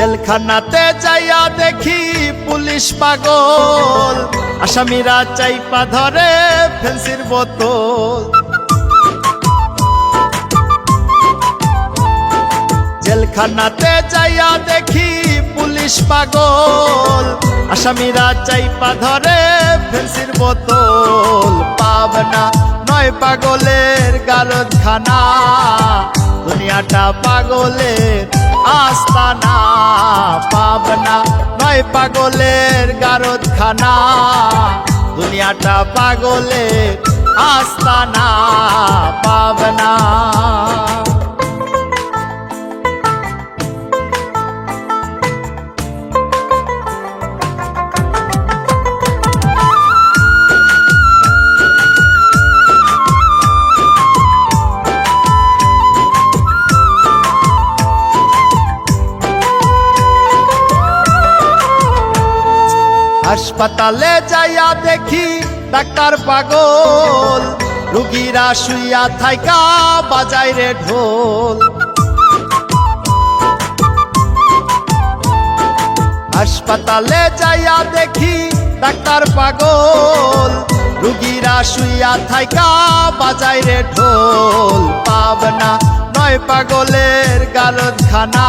জেলখানাতে যাইয়া দেখি পুলিশ পাগল। আসামিরা চাইপা ধরে ফেন্সির বোতল। জেলখানাতে যাইয়া দেখি পুলিশ পাগল। আসামিরা চাইপা ধরে ফেন্সির বোতল। পাবনা নয় পাগলের গারদ খানা দুনিয়াটা পাগলের আস্তানা। পাগলের গারদ খানা দুনিয়াটা পাগলের আস্তানা পাবনা। হাসপাতালে যাইয়া দেখি ডাক্তার পাগল। রুগীরা শুইয়া থাইকা বাজায় রে ঢোল। হাসপাতালে যাইয়া দেখি ডাক্তার পাগল। রুগীরা শুইয়া থাইকা বাজায় রে ঢোল। পাবনা নয় পাগলের গারদ খানা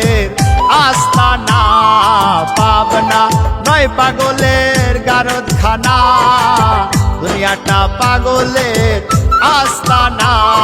আস্তানা পাবনা নয় পাগলের গারদ খানা দুনিয়াটা পাগলের আস্তানা। পাবনা